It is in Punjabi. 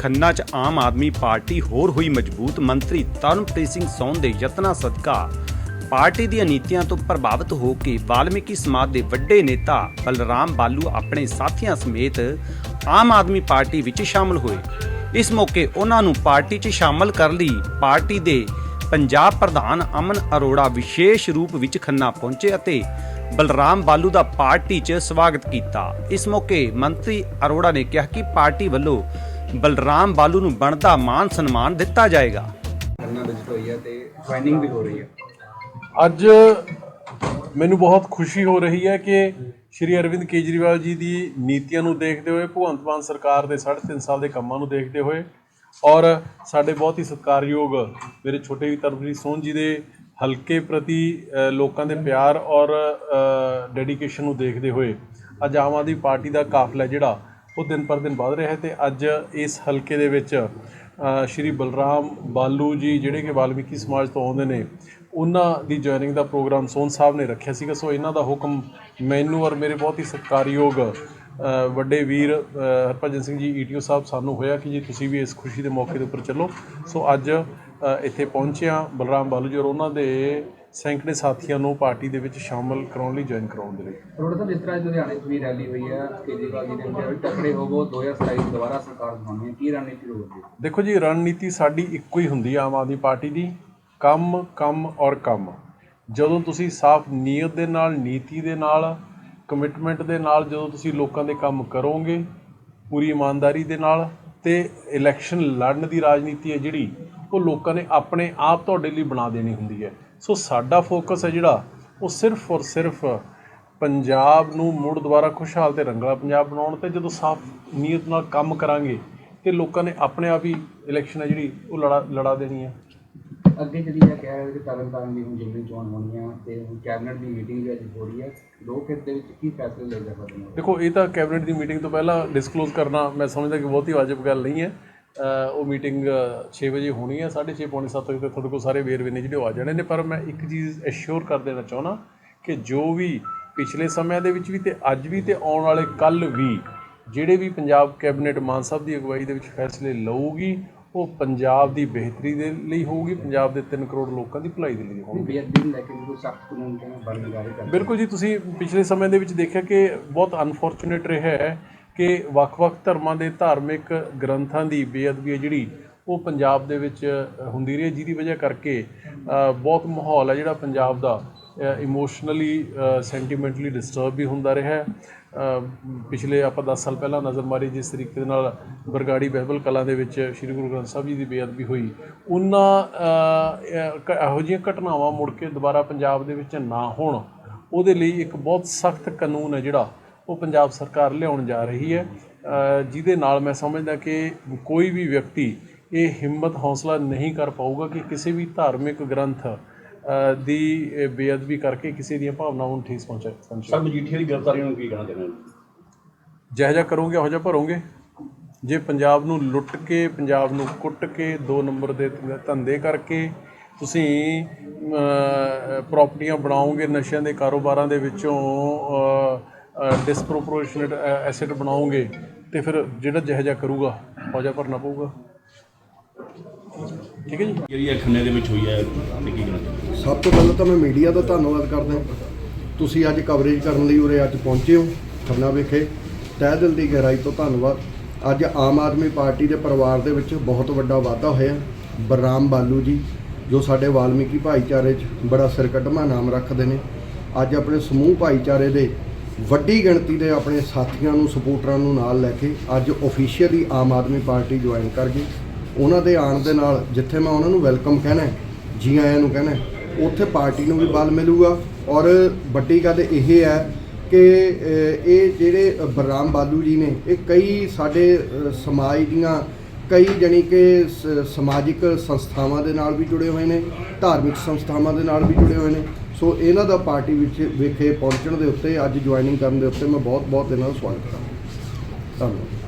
ਖੰਨਾ 'ਚ ਆਮ ਆਦਮੀ ਪਾਰਟੀ ਹੋਰ ਹੋਈ ਮਜ਼ਬੂਤ ਮੰਤਰੀ ਤਰਨਪ੍ਰੀਤ ਸਿੰਘ ਸੌਨ ਦੇ ਯਤਨਾਂ ਸਦਕਾ ਪਾਰਟੀ ਦੀਆਂ ਨੀਤੀਆਂ ਤੋਂ ਪ੍ਰਭਾਵਿਤ ਹੋ ਕੇ ਵਾਲਮੀਕੀ ਸਮਾਜ ਦੇ ਵੱਡੇ ਨੇਤਾ ਬਲਰਾਮ ਬਾਲੂ ਆਪਣੇ ਸਾਥੀਆਂ ਸਮੇਤ ਆਮ ਆਦਮੀ ਪਾਰਟੀ ਵਿੱਚ ਸ਼ਾਮਲ ਹੋਏ। ਇਸ ਮੌਕੇ ਉਹਨਾਂ ਨੂੰ ਪਾਰਟੀ 'ਚ ਸ਼ਾਮਲ ਕਰਨ ਲਈ ਪਾਰਟੀ ਦੇ ਪੰਜਾਬ ਪ੍ਰਧਾਨ ਅਮਨ ਅਰੋੜਾ ਵਿਸ਼ੇਸ਼ ਰੂਪ ਵਿੱਚ ਖੰਨਾ ਪਹੁੰਚੇ ਅਤੇ ਬਲਰਾਮ ਬਾਲੂ ਦਾ ਪਾਰਟੀ 'ਚ ਸਵਾਗਤ ਕੀਤਾ। ਇਸ ਮੌਕੇ ਮੰਤਰੀ ਅਰੋੜਾ ਨੇ ਕਿਹਾ ਕਿ ਪਾਰਟੀ ਵੱਲੋਂ ਬਲਰਾਮ ਬਾਲੂ ਨੂੰ ਬਣਦਾ ਮਾਨ ਸਨਮਾਨ ਦਿੱਤਾ ਜਾਏਗਾ। ਕਰਨਾ ਵਿਜ਼ਿਟ ਹੋਈ ਹੈ ਤੇ ਜੁਆਇਨਿੰਗ ਵੀ ਹੋ ਰਹੀ ਹੈ ਅੱਜ ਮੈਨੂੰ ਬਹੁਤ ਖੁਸ਼ੀ ਹੋ ਰਹੀ ਹੈ ਕਿ ਸ਼੍ਰੀ ਅਰਵਿੰਦ ਕੇਜਰੀਵਾਲ ਜੀ ਦੀ ਨੀਤੀਆਂ ਨੂੰ ਦੇਖਦੇ ਹੋਏ ਭਗਵੰਤ ਮਾਨ ਸਰਕਾਰ ਦੇ 3.5 ਸਾਲ ਦੇ ਕੰਮਾਂ ਨੂੰ ਦੇਖਦੇ ਹੋਏ ਔਰ ਸਾਡੇ ਬਹੁਤ ਹੀ ਸਤਿਕਾਰਯੋਗ ਮੇਰੇ ਛੋਟੇ ਵੀ ਤਰਨਪ੍ਰੀਤ ਸੋਹਣ ਜੀ ਦੇ ਹਲਕੇ ਪ੍ਰਤੀ ਲੋਕਾਂ ਦੇ ਪਿਆਰ ਔਰ ਡੈਡੀਕੇਸ਼ਨ ਨੂੰ ਦੇਖਦੇ ਹੋਏ ਅੱਜ ਆਮ ਆਦਮੀ ਪਾਰਟੀ ਦਾ ਕਾਫਲਾ ਜਿਹੜਾ ਉਹ ਦਿਨ ਪਰ ਦਿਨ ਵੱਧ ਰਿਹਾ ਹੈ ਤੇ ਅੱਜ ਇਸ ਹਲਕੇ ਦੇ ਵਿੱਚ ਸ਼੍ਰੀ ਬਲਰਾਮ ਬਾਲੂ ਜੀ ਜਿਹੜੇ ਕਿ ਵਾਲਮੀਕੀ ਸਮਾਜ ਤੋਂ ਆਉਂਦੇ ਨੇ, ਉਹਨਾਂ ਦੀ ਜੁਆਇਨਿੰਗ ਦਾ ਪ੍ਰੋਗਰਾਮ ਸੋਨ ਸਾਹਿਬ ਨੇ ਰੱਖਿਆ ਸੀਗਾ। ਸੋ ਇਹਨਾਂ ਦਾ ਹੁਕਮ ਮੈਨੂੰ ਔਰ ਮੇਰੇ ਬਹੁਤ ਹੀ ਸਤਿਕਾਰਯੋਗ ਵੱਡੇ ਵੀਰ ਹਰਭਜਨ ਸਿੰਘ ਜੀ ਈਟੀਓ ਸਾਹਿਬ ਸਾਨੂੰ ਹੋਇਆ ਕਿ ਜੀ ਤੁਸੀਂ ਵੀ ਇਸ ਖੁਸ਼ੀ ਦੇ ਮੌਕੇ ਦੇ ਉੱਪਰ ਚੱਲੋ। ਸੋ ਅੱਜ ਇੱਥੇ ਪਹੁੰਚਿਆ। ਬਲਰਾਮ ਬਾਲੂ ਜੀ ਔਰ ਉਹਨਾਂ ਦੇ ਸੈਂਕੜੇ ਸਾਥੀਆਂ ਨੂੰ ਪਾਰਟੀ ਦੇ ਵਿੱਚ ਸ਼ਾਮਲ ਕਰਾਉਣ ਲਈ ਜੁਆਇਨ ਕਰਾਉਣ ਦੇ ਲਈ। ਥੋੜਾ ਸਾਹਿਬ ਜਿਸ ਤਰ੍ਹਾਂ ਅੱਜ ਲੁਧਿਆਣੇ 'ਚ ਵੀ ਰੈਲੀ ਹੋਈ ਹੈ ਕੇਜਰੀਵਾਲ ਜੀ ਨੇ ਕਿਹਾ ਵੀ ਤਕੜੇ ਹੋਵੋ 2027 ਦੁਬਾਰਾ ਸਰਕਾਰ ਬਣਾਉਣੀ ਹੈ। ਕੀ ਰਣਨੀਤੀ ਰਹੂਗੀ ਦੇਖੋ ਜੀ ਰਣਨੀਤੀ ਸਾਡੀ ਇੱਕੋ ਹੀ ਹੁੰਦੀ ਹੈ ਆਮ ਆਦਮੀ ਪਾਰਟੀ ਦੀ। ਕੰਮ ਕੰਮ ਔਰ ਕੰਮ। ਜਦੋਂ ਤੁਸੀਂ ਸਾਫ਼ ਨੀਅਤ ਦੇ ਨਾਲ ਨੀਤੀ ਦੇ ਨਾਲ ਕਮਿਟਮੈਂਟ ਦੇ ਨਾਲ ਜਦੋਂ ਤੁਸੀਂ ਲੋਕਾਂ ਦੇ ਕੰਮ ਕਰੋਗੇ ਪੂਰੀ ਇਮਾਨਦਾਰੀ ਦੇ ਨਾਲ ਤੇ ਇਲੈਕਸ਼ਨ ਲੜਨ ਦੀ ਰਾਜਨੀਤੀ ਹੈ ਜਿਹੜੀ ਉਹ ਲੋਕਾਂ ਨੇ ਆਪਣੇ ਆਪ ਤੁਹਾਡੇ ਲਈ ਬਣਾ ਦੇਣੀ ਹੁੰਦੀ ਹੈ। ਸੋ ਸਾਡਾ ਫੋਕਸ ਹੈ ਜਿਹੜਾ ਉਹ ਸਿਰਫ ਔਰ ਸਿਰਫ ਪੰਜਾਬ ਨੂੰ ਮੁੜ ਦੁਬਾਰਾ ਖੁਸ਼ਹਾਲ ਤੇ ਰੰਗਲਾ ਪੰਜਾਬ ਬਣਾਉਣ ਤੇ ਜਦੋਂ ਸਾਫ਼ ਨੀਅਤ ਨਾਲ ਕੰਮ ਕਰਾਂਗੇ ਤੇ ਲੋਕਾਂ ਨੇ ਆਪਣੇ ਆਪ ਹੀ ਇਲੈਕਸ਼ਨ ਹੈ ਜਿਹੜੀ ਉਹ ਲੜਾ ਲੜਾ ਦੇਣੀ ਹੈ। ਅੱਗੇ ਜਿਹੜੀ ਇਹ ਕਹਿ ਰਹੇ ਕਿ ਤਰਨਤਾਰਨ ਦੀ ਹੁਣ ਜਲਦੀ ਚੋਣ ਹੋਣੀ ਹੈ ਤੇ ਹੁਣ ਕੈਬਨਿਟ ਦੀ ਮੀਟਿੰਗ ਵੀ ਅੱਜ ਹੋ ਰਹੀ ਹੈ ਦੋ ਖੇਤ ਦੇ ਵਿੱਚ ਕੀ ਫੈਸਲੇ ਸਕਦੇ ਨੇ ਦੇਖੋ ਇਹ ਤਾਂ ਕੈਬਨਿਟ ਦੀ ਮੀਟਿੰਗ ਤੋਂ ਪਹਿਲਾਂ ਡਿਸਕਲੋਜ਼ ਕਰਨਾ ਮੈਂ ਸਮਝਦਾ ਕਿ ਬਹੁਤ ਹੀ ਵਾਜਬ ਗੱਲ ਨਹੀਂ ਹੈ। ਉਹ ਮੀਟਿੰਗ 6 ਵਜੇ ਹੋਣੀ ਹੈ 6:30 ਪੌਣੇ 7 ਵਜੇ ਤੱਕ ਤੁਹਾਡੇ ਕੋਲ ਸਾਰੇ ਵੇਰਵੇ ਨੇ ਜਿਹੜੇ ਉਹ ਆ ਜਾਣੇ ਨੇ ਪਰ ਮੈਂ ਇੱਕ ਚੀਜ਼ ਐਸ਼ੋਰ ਕਰ ਦੇਣਾ ਚਾਹੁੰਦਾ ਕਿ ਜੋ ਵੀ ਪਿਛਲੇ ਸਮਿਆਂ ਦੇ ਵਿੱਚ ਵੀ ਤੇ ਅੱਜ ਵੀ ਤੇ ਆਉਣ ਵਾਲੇ ਕੱਲ ਵੀ ਜਿਹੜੇ ਵੀ ਪੰਜਾਬ ਕੈਬਨਿਟ ਮਾਨ ਸਾਹਿਬ ਦੀ ਅਗਵਾਈ ਦੇ ਵਿੱਚ ਫੈਸਲੇ ਲਊਗੀ ਉਹ ਪੰਜਾਬ ਦੀ ਬਿਹਤਰੀ ਦੇ ਲਈ ਹੋਊਗੀ ਪੰਜਾਬ ਦੇ 3 ਕਰੋੜ ਲੋਕਾਂ ਦੀ ਭਲਾਈ ਦੇ ਲਈ ਹੋਊਗੀ। ਬਿਲਕੁਲ ਜੀ ਤੁਸੀਂ ਪਿਛਲੇ ਸਮੇਂ ਦੇ ਵਿੱਚ ਦੇਖਿਆ ਕਿ ਬਹੁਤ ਅਨਫੋਰਚੂਨੇਟ ਰਿਹਾ ਹੈ ਕਿ ਵੱਖ-ਵੱਖ ਧਰਮਾਂ ਦੇ ਧਾਰਮਿਕ ਗ੍ਰੰਥਾਂ ਦੀ ਬੇਅਦਬੀ ਹੈ ਜਿਹੜੀ ਉਹ ਪੰਜਾਬ ਦੇ ਵਿੱਚ ਹੁੰਦੀ ਰਹੀ ਹੈ, ਜਿਹਦੀ ਵਜ੍ਹਾ ਕਰਕੇ ਬਹੁਤ ਮਾਹੌਲ ਹੈ ਜਿਹੜਾ ਪੰਜਾਬ ਦਾ ਇਮੋਸ਼ਨਲੀ ਸੈਂਟੀਮੈਂਟਲੀ ਡਿਸਟਰਬ ਵੀ ਹੁੰਦਾ ਰਿਹਾ ਹੈ। ਪਿਛਲੇ ਆਪਾਂ 10 ਸਾਲ ਪਹਿਲਾਂ ਨਜ਼ਰ ਮਾਰੀ ਜਿਸ ਤਰੀਕੇ ਦੇ ਨਾਲ ਬਰਗਾੜੀ ਬਹਿਬਲ ਕਲਾਂ ਦੇ ਵਿੱਚ ਸ੍ਰੀ ਗੁਰੂ ਗ੍ਰੰਥ ਸਾਹਿਬ ਜੀ ਦੀ ਬੇਅਦਬੀ ਹੋਈ ਉਹਨਾਂ ਇਹੋ ਜਿਹੀਆਂ ਘਟਨਾਵਾਂ ਮੁੜ ਕੇ ਦੁਬਾਰਾ ਪੰਜਾਬ ਦੇ ਵਿੱਚ ਨਾ ਹੋਣ ਉਹਦੇ ਲਈ ਇੱਕ ਬਹੁਤ ਸਖਤ ਕਾਨੂੰਨ ਹੈ ਜਿਹੜਾ ਉਹ ਪੰਜਾਬ ਸਰਕਾਰ ਲਿਆਉਣ ਜਾ ਰਹੀ ਹੈ। ਜਿਹਦੇ ਨਾਲ ਮੈਂ ਸਮਝਦਾ ਕਿ ਕੋਈ ਵੀ ਵਿਅਕਤੀ ਇਹ ਹਿੰਮਤ ਹੌਸਲਾ ਨਹੀਂ ਕਰ ਪਾਊਗਾ ਕਿ ਕਿਸੇ ਵੀ ਧਾਰਮਿਕ ਗ੍ਰੰਥ ਦੀ ਬੇਅਦਬੀ ਕਰਕੇ ਕਿਸੇ ਦੀਆਂ ਭਾਵਨਾਵਾਂ ਨੂੰ ਠੇਸ ਪਹੁੰਚਾ ਪਹੁੰਚੇ। ਸਰ ਮਜੀਠੀਆ ਦੀ ਗ੍ਰਿਫਤਾਰੀ ਨੂੰ ਕੀ ਕਹਿਣਾ ਹੋ? ਜਿਹੋ ਜਿਹਾ ਕਰੋਗੇ ਉਹੋ ਜਿਹਾ ਭਰੋਗੇ। ਜੇ ਪੰਜਾਬ ਨੂੰ ਲੁੱਟ ਕੇ ਪੰਜਾਬ ਨੂੰ ਕੁੱਟ ਕੇ ਦੋ ਨੰਬਰ ਦੇ ਧੰਦੇ ਕਰਕੇ ਤੁਸੀਂ ਪ੍ਰਾਪਰਟੀਆਂ ਬਣਾਓਗੇ ਨਸ਼ਿਆਂ ਦੇ ਕਾਰੋਬਾਰਾਂ ਦੇ ਵਿੱਚੋਂ ਡਿਸਪ੍ਰੋਪੋਰਸ਼ਨੇਟ ਐਸੈਟ ਬਣਾਓਗੇ ਤੇ ਫਿਰ ਜਿਹੜਾ ਜਿਹੋ ਜਿਹਾ ਕਰੂਗਾ ਉਹੋ ਜਿਹਾ ਭਰਨਾ ਪਊਗਾ। ਠੀਕ ਹੈ ਜੀ? ਜਿਹੜੀ ਇਹ ਖੰਨੇ ਦੇ ਵਿੱਚ ਹੋਈ ਹੈ ਤੇ ਕੀ? ਸਭ ਤੋਂ ਪਹਿਲਾਂ ਤਾਂ ਮੈਂ ਮੀਡੀਆ ਦਾ ਧੰਨਵਾਦ ਕਰਦਾ ਤੁਸੀਂ ਅੱਜ ਕਵਰੇਜ ਕਰਨ ਲਈ ਉਰੇ ਅੱਜ ਪਹੁੰਚੇ ਹੋ ਖੰਨਾ ਵਿਖੇ। ਤਹਿ ਦਿਲ ਦੀ ਗਹਿਰਾਈ ਤੋਂ ਧੰਨਵਾਦ। ਅੱਜ ਆਮ ਆਦਮੀ ਪਾਰਟੀ ਦੇ ਪਰਿਵਾਰ ਦੇ ਵਿੱਚ ਬਹੁਤ ਵੱਡਾ ਵਾਧਾ ਹੋਇਆ। ਬਲਰਾਮ ਬਾਲੂ ਜੀ ਜੋ ਸਾਡੇ ਵਾਲਮੀਕੀ ਭਾਈਚਾਰੇ 'ਚ ਬੜਾ ਸਿਰਕੱਢਵਾਂ ਨਾਮ ਰੱਖਦੇ ਨੇ। ਅੱਜ ਆਪਣੇ ਸਮੂਹ ਭਾਈਚਾਰੇ ਦੇ ਵੱਡੀ ਗਿਣਤੀ ਦੇ ਆਪਣੇ ਸਾਥੀਆਂ ਨੂੰ, ਸਪੋਰਟਰਾਂ ਨੂੰ ਨਾਲ ਲੈ ਕੇ ਅੱਜ officially Aam Aadmi party join ਕਰ ਗਈ। ਉਹਨਾਂ ਦੇ ਆਉਣ ਦੇ ਨਾਲ ਜਿੱਥੇ ਮੈਂ ਉਹਨਾਂ ਨੂੰ ਵੈਲਕਮ ਕਹਿਣਾ ਜੀ ਆਇਆਂ ਨੂੰ ਕਹਿਣਾ ਉੱਥੇ ਪਾਰਟੀ ਨੂੰ ਵੀ ਬਲ ਮਿਲੂਗਾ। ਔਰ ਵੱਡੀ ਗੱਲ ਇਹ ਹੈ ਕਿ ਇਹ ਜਿਹੜੇ ਬਲਰਾਮ ਬਾਲੂ ਜੀ ਨੇ, ਇਹ ਕਈ ਸਾਡੇ ਸਮਾਜ ਦੀਆਂ ਕਈ ਜਾਣੀ ਕਿ ਸ- ਸਮਾਜਿਕ ਸੰਸਥਾਵਾਂ ਦੇ ਨਾਲ ਵੀ ਜੁੜੇ ਹੋਏ ਨੇ, ਧਾਰਮਿਕ ਸੰਸਥਾਵਾਂ ਦੇ ਨਾਲ ਵੀ ਜੁੜੇ ਹੋਏ ਨੇ। ਸੋ ਇਹਨਾਂ ਦਾ ਪਾਰਟੀ ਵਿੱਚ ਵਿਖੇ ਪਹੁੰਚਣ ਦੇ ਉੱਤੇ, ਅੱਜ ਜੁਆਇਨਿੰਗ ਕਰਨ ਦੇ ਉੱਤੇ ਮੈਂ ਬਹੁਤ ਬਹੁਤ ਇਹਨਾਂ ਦਾ ਸਵਾਗਤ ਕਰਦਾ ਧੰਨਵਾਦ।